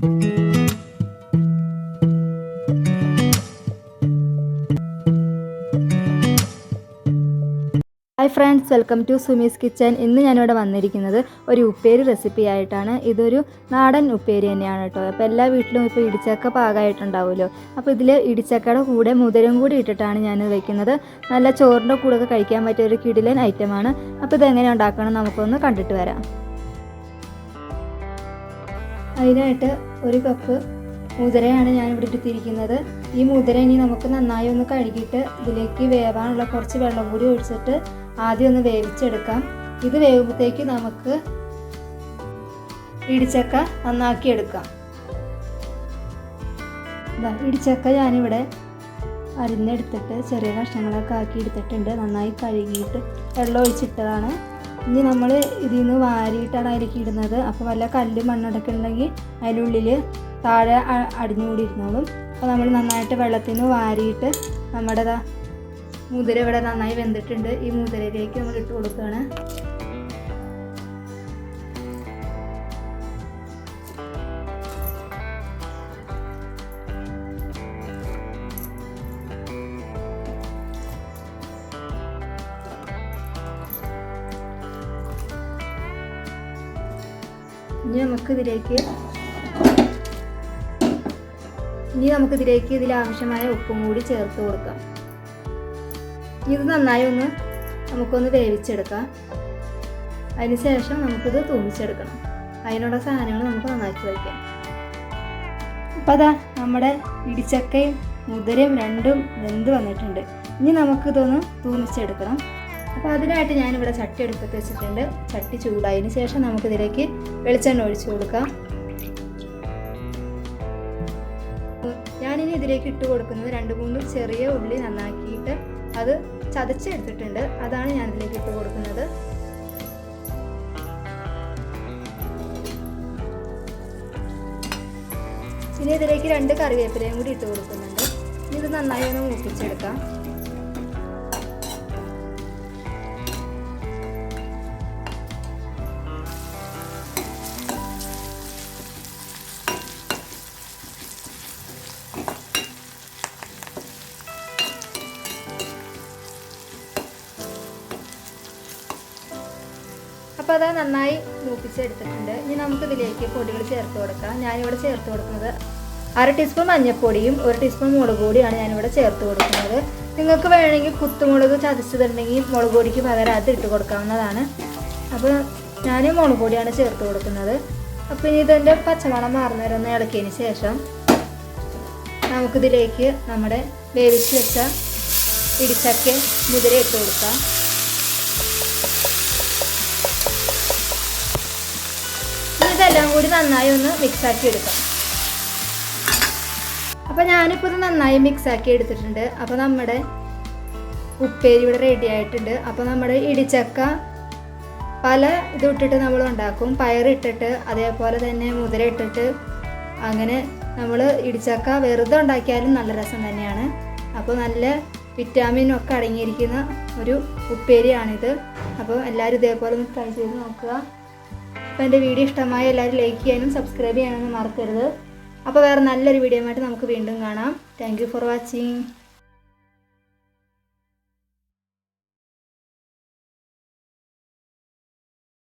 Hi friends welcome to Sumi's kitchen ഇന്ന് ഞാനിവിടെ വന്നിരിക്കുന്നത് ഒരു ഉപ്പേരി റെസിപ്പി ആയിട്ടാണ്. ഇതൊരു നാടൻ ഉപ്പേരി തന്നെയാണ് കേട്ടോ. അപ്പോൾ എല്ലാ വീട്ടിലും ഇപ്പോൾ ഇടിച്ചക്ക പാകമായിട്ടുണ്ടാവുമല്ലോ. അപ്പോൾ ഇതിൽ ഇടിച്ചക്കയുടെ കൂടെ മുതിരും കൂടി ഇട്ടിട്ടാണ് ഞാൻ വെക്കുന്നത്. നല്ല ചോറിന്റെ കൂടെ ഒക്കെ കഴിക്കാൻ പറ്റിയ ഒരു കിടിലൻ ഐറ്റമാണ് അപ്പോൾ ഇതെങ്ങനെ ഉണ്ടാക്കണം നമുക്കൊന്ന് കണ്ടിട്ട് വരാം. അതിനായിട്ട് ഒരു കപ്പ് മുതിരയാണ് ഞാൻ ഇവിടെ എടുത്തിരിക്കുന്നത്. ഈ മുതിര ഇനി നമുക്ക് നന്നായി ഒന്ന് കഴുകിയിട്ട് ഇതിലേക്ക് വേവാനുള്ള കുറച്ച് വെള്ളം കൂടി ഒഴിച്ചിട്ട് ആദ്യം ഒന്ന് വേവിച്ചെടുക്കാം. ഇത് വേവുമ്പോഴത്തേക്ക് നമുക്ക് ഇടിച്ചക്ക നന്നാക്കി എടുക്കാം ഇടിച്ചക്ക ഞാനിവിടെ അരിഞ്ഞെടുത്തിട്ട് ചെറിയ കഷ്ണങ്ങളൊക്കെ ആക്കി എടുത്തിട്ടുണ്ട് നന്നായി കഴുകിയിട്ട് വെള്ളം ഒഴിച്ചിട്ടതാണ്. ഇനി നമ്മൾ ഇതിൽ നിന്ന് വാരിയിട്ടാണ് അതിലേക്ക് ഇടുന്നത്. അപ്പോൾ വല്ല കല്ല് മണ്ണടക്കം ഉണ്ടെങ്കിൽ അതിനുള്ളിൽ താഴെ അടിഞ്ഞുകൂടിയിരുന്നോളും. അപ്പോൾ നമ്മൾ നന്നായിട്ട് വെള്ളത്തിൽ നിന്ന് വാരിയിട്ട് നമ്മുടെ മുതിര ഇവിടെ നന്നായി വെന്തിട്ടുണ്ട്. ഈ മുതിരയിലേക്ക് നമ്മൾ ഇട്ട് കൊടുക്കുകയാണ്. ഇനി നമുക്കിതിലേക്ക് ഇനി നമുക്കിതിലേക്ക് ഇതിൽ ആവശ്യമായ ഉപ്പും കൂടി ചേർത്ത് കൊടുക്കാം. ഇത് നന്നായി ഒന്ന് നമുക്കൊന്ന് വേവിച്ചെടുക്കാം. അതിനുശേഷം നമുക്കിത് തൂമിച്ചെടുക്കണം. അതിനുള്ള സാധനങ്ങൾ നമുക്ക് നന്നാക്കി വയ്ക്കാം. അപ്പോൾ അതാ നമ്മുടെ ഇടിച്ചക്കയും മുതിരയും രണ്ടും വെന്ത് വന്നിട്ടുണ്ട്. ഇനി നമുക്കിതൊന്ന് തൂമിച്ചെടുക്കണം. അപ്പോൾ അതിനായിട്ട് ഞാനിവിടെ ചട്ടി എടുപ്പത്ത് വെച്ചിട്ടുണ്ട്. ചട്ടി ചൂടായതിന് ശേഷം നമുക്കിതിലേക്ക് വെളിച്ചെണ്ണ ഒഴിച്ചു കൊടുക്കാം. ഞാനിനി ഇതിലേക്ക് ഇട്ട് കൊടുക്കുന്നത് രണ്ട് മൂന്ന് ചെറിയ ഉള്ളി നന്നാക്കിയിട്ട് അത് ചതച്ചെടുത്തിട്ടുണ്ട്. അതാണ് ഞാൻ ഇതിലേക്ക് ഇട്ട് കൊടുക്കുന്നത്. ഇനി ഇതിലേക്ക് രണ്ട് കറിവേപ്പിലയും കൂടി ഇട്ട് കൊടുക്കുന്നുണ്ട്. ഇത് നന്നായി ഒന്ന് മൂപ്പിച്ചെടുക്കാം. അപ്പോൾ അത് നന്നായി മൂപ്പിച്ചെടുത്തിട്ടുണ്ട്. ഇനി നമുക്ക് ഇതിലേക്ക് പൊടികൾ ചേർത്ത് കൊടുക്കാം. ഞാനിവിടെ ചേർത്ത് കൊടുക്കുന്നത് അര ടീസ്പൂൺ മഞ്ഞൾപ്പൊടിയും ഒരു ടീസ്പൂൺ മുളക് പൊടിയാണ് ഞാനിവിടെ ചേർത്ത് കൊടുക്കുന്നത്. നിങ്ങൾക്ക് വേണമെങ്കിൽ കുത്തുമുളക് ചതച്ചതുണ്ടെങ്കിൽ മുളക് പൊടിക്ക് പകരം അത് ഇട്ട് കൊടുക്കാവുന്നതാണ്. അപ്പോൾ ഞാൻ മുളക് പൊടിയാണ് ചേർത്ത് കൊടുക്കുന്നത്. അപ്പോൾ ഇനി ഇതിന്റെ പച്ചമണം മാറുന്ന വരെ ഇളക്കിയതിന് ശേഷം നമുക്കിതിലേക്ക് നമ്മുടെ വേവിച്ച് വെച്ച ഇടിച്ചക്ക മുതിര ഇട്ട് കൊടുക്കാം. ഇതെല്ലാം കൂടി നന്നായി ഒന്ന് മിക്സ് ആക്കി എടുക്കാം. അപ്പോൾ ഞാനിപ്പോൾ ഇത് നന്നായി മിക്സ് ആക്കി എടുത്തിട്ടുണ്ട്. അപ്പോൾ നമ്മുടെ ഉപ്പേരി ഇവിടെ റെഡി ആയിട്ടുണ്ട്. അപ്പോൾ നമ്മുടെ ഇടിച്ചക്ക പല ഇത് ഇട്ടിട്ട് നമ്മൾ ഉണ്ടാക്കും. പയറിട്ടിട്ട് അതേപോലെ തന്നെ മുതിര ഇട്ടിട്ട് അങ്ങനെ നമ്മൾ ഇടിച്ചക്ക വെറുതെ ഉണ്ടാക്കിയാലും നല്ല രസം തന്നെയാണ്. അപ്പോൾ നല്ല വിറ്റാമിനൊക്കെ അടങ്ങിയിരിക്കുന്ന ഒരു ഉപ്പേരിയാണിത്. അപ്പോൾ എല്ലാവരും ഇതേപോലെ ഒന്ന് ട്രൈ ചെയ്ത് നോക്കുക. അപ്പോൾ എന്റെ വീഡിയോ ഇഷ്ടമായ എല്ലാവരും ലൈക്ക് ചെയ്യാനും സബ്സ്ക്രൈബ് ചെയ്യാനൊന്നും മറക്കരുത്. അപ്പോൾ വേറെ നല്ലൊരു വീഡിയോ ആയിട്ട് നമുക്ക് വീണ്ടും കാണാം. Thank for watching